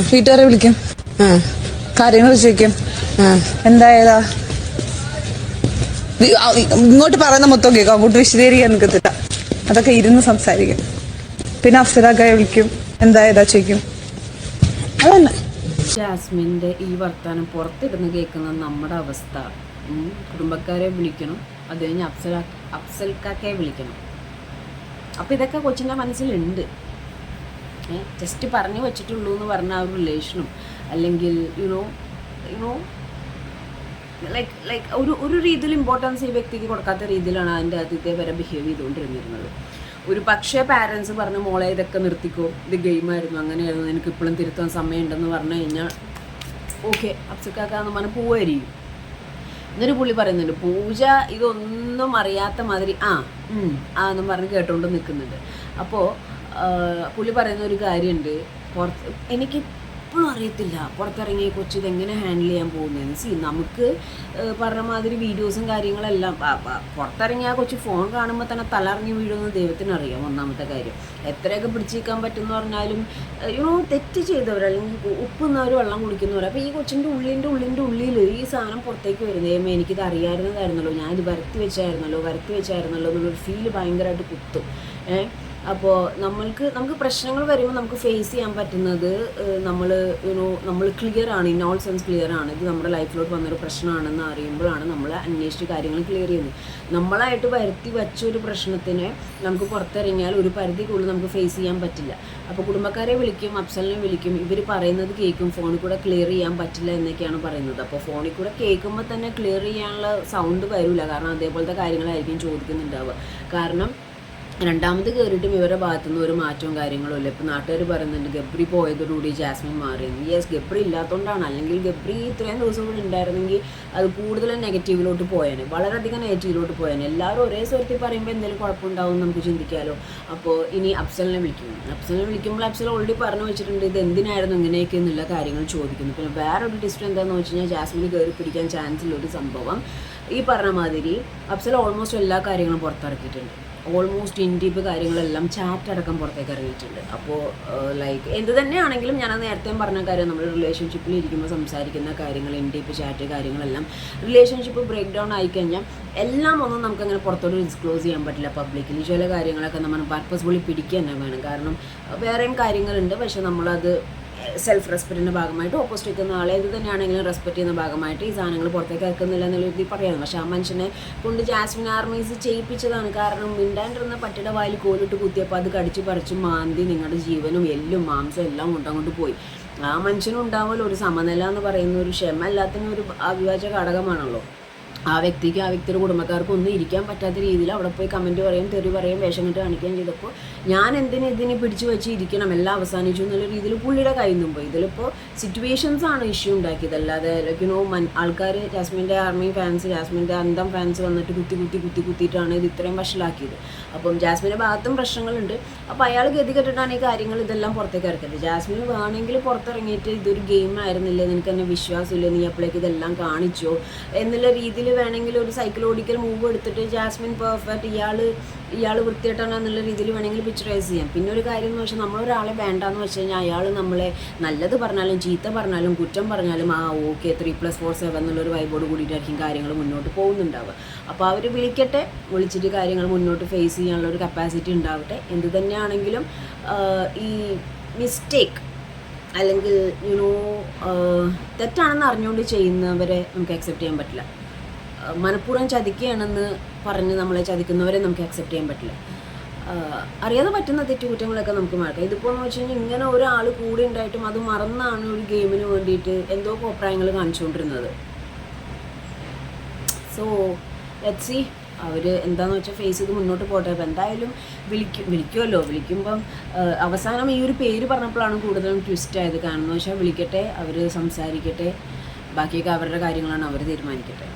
വീട്ടുകാരെ വിളിക്കും. കാര്യങ്ങൾ ചോദിക്കും. എന്തായതാ? ഇങ്ങോട്ട് പറയുന്ന മൊത്തം കേൾക്കും. അങ്ങോട്ട് വിശദീകരിക്കാൻ നിൽക്കത്തില്ല അതൊക്കെ ഇരുന്ന് സംസാരിക്കും. പിന്നെ അഫ്സലാക്കായെ വിളിക്കും. എന്തായതാ ചോദിക്കും. അതന്നെ. ജാസ്മിന്റെ ഈ വർത്താനം പുറത്തിരുന്ന് കേൾക്കുന്ന നമ്മുടെ അവസ്ഥ. കുടുംബക്കാരെ വിളിക്കണം. അത് കഴിഞ്ഞ് അഫ്സൽ അഫ്സൽക്കാക്കെ വിളിക്കണം. അപ്പോൾ ഇതൊക്കെ കൊച്ചിന്റെ മനസ്സിലുണ്ട്. ജസ്റ്റ് പറഞ്ഞു വെച്ചിട്ടുള്ളൂ എന്ന് പറഞ്ഞ ആ ഒരു റിലേഷനും അല്ലെങ്കിൽ യുനോ യുനോ ലൈക്ക് ലൈക്ക് ഒരു ഒരു രീതിയിൽ ഇമ്പോർട്ടൻസ് ഈ വ്യക്തിക്ക് കൊടുക്കാത്ത രീതിയിലാണ് അതിന്റെ ആദ്യത്തെ വരെ ബിഹേവ് ചെയ്തുകൊണ്ടിരുന്നിരുന്നത് ഒരു പക്ഷേ പാരൻസ് പറഞ്ഞ് മോളെ ഇതൊക്കെ നിർത്തിക്കോ. ഇത് ഗെയിമായിരുന്നു അങ്ങനെയായിരുന്നു. എനിക്ക് ഇപ്പോഴും തിരുത്താൻ സമയമുണ്ടെന്ന് പറഞ്ഞു കഴിഞ്ഞാൽ ഓക്കെ അപ്സക്കാക്കാന്ന് പറഞ്ഞാൽ പോവായിരിക്കും. എന്നൊരു പുള്ളി പറയുന്നുണ്ട് പൂജ ഇതൊന്നും അറിയാത്ത മാതിരി ആ ആ എന്നും പറഞ്ഞ് കേട്ടോണ്ട് നിൽക്കുന്നുണ്ട്. അപ്പോൾ പുള്ളി പറയുന്ന ഒരു കാര്യമുണ്ട് പുറത്ത് എനിക്ക് ഇപ്പോഴും അറിയത്തില്ല പുറത്തിറങ്ങിയ കൊച്ചു എങ്ങനെ ഹാൻഡിൽ ചെയ്യാൻ പോകുന്നതെന്ന് സി നമുക്ക് പറഞ്ഞ മാതിരി വീഡിയോസും കാര്യങ്ങളെല്ലാം പുറത്തിറങ്ങിയ ആ കൊച്ചു ഫോൺ കാണുമ്പോൾ തന്നെ തലറിഞ്ഞ് വീഴുമെന്ന് ദൈവത്തിന് അറിയാം ഒന്നാമത്തെ കാര്യം. എത്രയൊക്കെ പിടിച്ചിരിക്കാൻ പറ്റുമെന്ന് പറഞ്ഞാലും യുണോ തെറ്റ് ചെയ്തവർ അല്ലെങ്കിൽ ഉപ്പുന്നവർ വെള്ളം കുടിക്കുന്നവർ അപ്പോൾ ഈ കൊച്ചിന്റെ ഉള്ളിന്റെ ഉള്ളിന്റെ ഉള്ളിൽ ഈ സാധനം പുറത്തേക്ക് വരുന്നത് ഏമ എനിക്കിത് അറിയാവുന്നതായിരുന്നല്ലോ ഞാനിത് വരുത്തി വെച്ചായിരുന്നല്ലോ വരുത്തി വെച്ചായിരുന്നല്ലോ എന്നുള്ളൊരു ഫീൽ ഭയങ്കരമായിട്ട് കുത്തും. ഏഹ് അപ്പോൾ നമ്മൾക്ക് നമുക്ക് പ്രശ്നങ്ങൾ വരുമ്പോൾ നമുക്ക് ഫേസ് ചെയ്യാൻ പറ്റുന്നത് നമ്മൾ യുനോ നമ്മൾ ക്ലിയർ ആണ്. ഇൻ ഓൾ സെൻസ് ക്ലിയർ ആണ്. ഇത് നമ്മുടെ ലൈഫിലോട്ട് വന്നൊരു പ്രശ്നമാണെന്ന് അറിയുമ്പോഴാണ് നമ്മൾ അന്വേഷിച്ച് കാര്യങ്ങൾ ക്ലിയർ ചെയ്യുന്നത്. നമ്മളായിട്ട് വരുത്തി വച്ച ഒരു പ്രശ്നത്തിനെ നമുക്ക് പുറത്തിറങ്ങിയാൽ ഒരു പരിധി കൂടുതൽ നമുക്ക് ഫേസ് ചെയ്യാൻ പറ്റില്ല. അപ്പോൾ കുടുംബക്കാരെ വിളിക്കും അഫ്സലിനെ വിളിക്കും ഇവർ പറയുന്നത് കേൾക്കും ഫോണിൽ കൂടെ ക്ലിയർ ചെയ്യാൻ പറ്റില്ല എന്നൊക്കെയാണ് പറയുന്നത്. അപ്പോൾ ഫോണിൽ കൂടെ കേൾക്കുമ്പോൾ തന്നെ ക്ലിയർ ചെയ്യാനുള്ള സൗണ്ട് വരില്ല കാരണം അതേപോലത്തെ കാര്യങ്ങളായിരിക്കും ചോദിക്കുന്നുണ്ടാവുക. കാരണം രണ്ടാമത് കയറിയിട്ടും ഇവരുടെ ഭാഗത്തുനിന്ന് ഒരു മാറ്റവും കാര്യങ്ങളും ഇല്ല. ഇപ്പം നാട്ടുകാർ പറയുന്നുണ്ട് ഗബ്രി പോയതോടുകൂടി ജാസ്മിൻ മാറിയെന്ന് യെസ് ഗബ്രി ഇല്ലാത്തതുകൊണ്ടാണ് അല്ലെങ്കിൽ ഗബ്രി ഇത്രയും ദിവസം കൂടി ഉണ്ടായിരുന്നെങ്കിൽ അത് കൂടുതലും നെഗറ്റീവിലോട്ട് പോയേനെ. വളരെയധികം നെഗറ്റീവിലോട്ട് പോയേനെ. എല്ലാവരും ഒരേ സ്വരത്തിൽ പറയുമ്പോൾ എന്തെങ്കിലും കുഴപ്പമുണ്ടാവും നമുക്ക് ചിന്തിക്കാമല്ലോ അപ്പോൾ ഇനി അഫ്സലിനെ വിളിക്കും അഫ്സലിനെ വിളിക്കുമ്പോൾ അഫ്സൽ ഓൾറെഡി പറഞ്ഞു വെച്ചിട്ടുണ്ട് ഇത് എന്തിനായിരുന്നു ഇങ്ങനെയൊക്കെ എന്നുള്ള കാര്യങ്ങൾ ചോദിക്കുന്നു. പിന്നെ വേറെ ഒരു ടിസ്റ്റ് എന്താണെന്ന് വെച്ച് കഴിഞ്ഞാൽ ജാസ്മിന് കയറി പിടിക്കാൻ ചാൻസ് ഉള്ള ഒരു സംഭവം. ഈ പറഞ്ഞ മാതിരി അഫ്സൽ ഓൾമോസ്റ്റ് എല്ലാ കാര്യങ്ങളും പുറത്തിറക്കിയിട്ടുണ്ട്. ഓൾമോസ്റ്റ് ഇൻ ഡീപ്പ് കാര്യങ്ങളെല്ലാം ചാറ്റ് അടക്കം പുറത്തേക്ക് ഇറങ്ങിയിട്ടുണ്ട്. അപ്പോൾ ലൈക്ക് എന്ത് തന്നെയാണെങ്കിലും ഞാൻ നേരത്തെ പറഞ്ഞ കാര്യം നമ്മൾ റിലേഷൻഷിപ്പിൽ ഇരിക്കുമ്പോൾ സംസാരിക്കുന്ന കാര്യങ്ങൾ ഇൻ ഡീപ്പ് ചാറ്റ് കാര്യങ്ങളെല്ലാം റിലേഷൻഷിപ്പ് ബ്രേക്ക് ഡൗൺ ആയിക്കഴിഞ്ഞാൽ എല്ലാം ഒന്നും നമുക്കങ്ങനെ പുറത്തോട്ട് ഡിസ്ക്ലോസ് ചെയ്യാൻ പറ്റില്ല പബ്ലിക്കിൽ ചില കാര്യങ്ങളൊക്കെ നമ്മൾ പർപ്പസ്ഫുള്ളി പിടിക്കുക തന്നെ വേണം. കാരണം വേറെയും കാര്യങ്ങളുണ്ട്. പക്ഷെ നമ്മളത് സെൽഫ് റെസ്പെക്റ്റിന്റെ ഭാഗമായിട്ട് ഓപ്പോസിറ്റ് നിൽക്കുന്ന ആളെ ഇത് തന്നെയാണെങ്കിലും റെസ്പെക്ട് ചെയ്യുന്ന ഭാഗമായിട്ട് ഈ സാധനങ്ങൾ പുറത്തേക്ക് ഇറക്കുന്നില്ല എന്നുള്ള രീതി പറയാം പക്ഷെ ആ മനുഷ്യനെ കൊണ്ട് ജാസ്മിൻ ആർമീസ് ചെയ്യിപ്പിച്ചതാണ്. കാരണം മിണ്ടാണ്ടിരുന്ന പട്ടിയുടെ വായിൽ കോലിട്ട് കുത്തിയപ്പോൾ അത് കടിച്ച് പറിച്ച് മാന്തി നിങ്ങളുടെ ജീവനും എല്ലും മാംസം എല്ലാം കൊണ്ടങ്ങോട്ട് പോയി. ആ മനുഷ്യനും ഉണ്ടാവുമല്ലോ ഒരു സമനില എന്ന് പറയുന്ന ഒരു ക്ഷമ എല്ലാത്തിനും ഒരു അവിഭാജ്യ ഘടകമാണല്ലോ. ആ വ്യക്തിക്ക് ആ വ്യക്തിയുടെ കുടുംബക്കാർക്ക് ഒന്നും ഇരിക്കാൻ പറ്റാത്ത രീതിയിൽ അവിടെ പോയി കമന്റ് പറയും തെറി പറയും വേഷം കെട്ട് കാണിക്കുകയും ചെയ്തപ്പോൾ ഞാൻ എന്തിനു ഇതിനെ പിടിച്ചു വെച്ച് ഇരിക്കണം എല്ലാം അവസാനിച്ചു എന്നുള്ള രീതിയിൽ പുള്ളിയുടെ കയ്യിൽ നിന്നും പോയി. ഇതിലിപ്പോൾ സിറ്റുവേഷൻസ് ആണ് ഇഷ്യൂ ഉണ്ടാക്കിയത്. അല്ലാതെ ലൈക്ക് യുനോ മൻ ആൾക്കാർ ജാസ്മിന്റെ ആർമി ഫാൻസ് ജാസ്മിന്റെ അന്തം ഫാൻസ് വന്നിട്ട് കുത്തി കുത്തി കുത്തി കുത്തിയിട്ടാണ് ഇത് ഇത്രയും വഷളാക്കിയത്. അപ്പം ജാസ്മിന്റെ ഭാഗത്തും പ്രശ്നങ്ങളുണ്ട്. അപ്പോൾ അയാൾ ഗതി കെട്ടിട്ടാണ് ഈ കാര്യങ്ങൾ ഇതെല്ലാം പുറത്തേക്ക് ഇറക്കരുത് ജാസ്മിൻ വേണമെങ്കിൽ പുറത്തിറങ്ങിയിട്ട് ഇതൊരു ഗെയിം ആയിരുന്നില്ല? നിനക്ക് എന്നെ വിശ്വാസമില്ല? നീ അപ്പോഴേക്ക് ഇതെല്ലാം കാണിച്ചോ? എന്നുള്ള രീതിയിൽ വേണമെങ്കിൽ ഒരു സൈക്കോളജിക്കൽ മൂവ് എടുത്തിട്ട് ജാസ്മിൻ പെർഫെക്റ്റ് ഇയാൾ ഇയാൾ വൃത്തിയായിട്ടാണ് എന്നുള്ള രീതിയിൽ വേണമെങ്കിൽ പിക്ചറൈസ് ചെയ്യാം. പിന്നെ ഒരു കാര്യം എന്ന് വെച്ചാൽ നമ്മളൊരാളെ വേണ്ടാന്ന് വെച്ച് കഴിഞ്ഞാൽ അയാൾ നമ്മളെ നല്ലത് പറഞ്ഞാലും ചീത്ത പറഞ്ഞാലും കുറ്റം പറഞ്ഞാലും ആ okay three plus four seven എന്നുള്ളൊരു വൈബോട് കൂടിയിട്ടായിരിക്കും കാര്യങ്ങൾ മുന്നോട്ട് പോകുന്നുണ്ടാവുക. അപ്പോൾ അവർ വിളിക്കട്ടെ വിളിച്ചിട്ട് കാര്യങ്ങൾ മുന്നോട്ട് ഫേസ് ചെയ്യാനുള്ള ഒരു കപ്പാസിറ്റി ഉണ്ടാവട്ടെ. എന്ത് തന്നെയാണെങ്കിലും ഈ മിസ്റ്റേക്ക് അല്ലെങ്കിൽ യുനോ തെറ്റാണെന്ന് അറിഞ്ഞുകൊണ്ട് ചെയ്യുന്നവരെ നമുക്ക് അക്സെപ്റ്റ് ചെയ്യാൻ പറ്റില്ല. മനഃപൂർവം ചതിക്കുകയാണെന്ന് പറഞ്ഞ് നമ്മളെ ചതിക്കുന്നവരെ നമുക്ക് അക്സെപ്റ്റ് ചെയ്യാൻ പറ്റില്ല. അറിയാതെ പറ്റുന്ന തെറ്റുകുറ്റങ്ങളൊക്കെ നമുക്ക് മറക്കാം. ഇതിപ്പോൾ എന്ന് വെച്ച് കഴിഞ്ഞാൽ ഇങ്ങനെ ഒരാൾ കൂടെ ഉണ്ടായിട്ടും അത് മറന്നാണ് ഒരു ഗെയിമിന് വേണ്ടിയിട്ട് എന്തോ കോപ്രായങ്ങൾ കാണിച്ചുകൊണ്ടിരുന്നത്. സോ ലെറ്റ് സി അവർ എന്താണെന്ന് വെച്ചാൽ ഫേസ് ചെയ്ത് മുന്നോട്ട് പോട്ടെ. അപ്പോൾ എന്തായാലും വിളിക്കും വിളിക്കുമല്ലോ വിളിക്കുമ്പം അവസാനം ഈ ഒരു പേര് പറഞ്ഞപ്പോഴാണ് കൂടുതലും ട്വിസ്റ്റ് ആയത്. കാരണം എന്ന് വെച്ചാൽ വിളിക്കട്ടെ അവർ സംസാരിക്കട്ടെ. ബാക്കിയൊക്കെ അവരുടെ കാര്യങ്ങളാണ് അവർ തീരുമാനിക്കട്ടെ.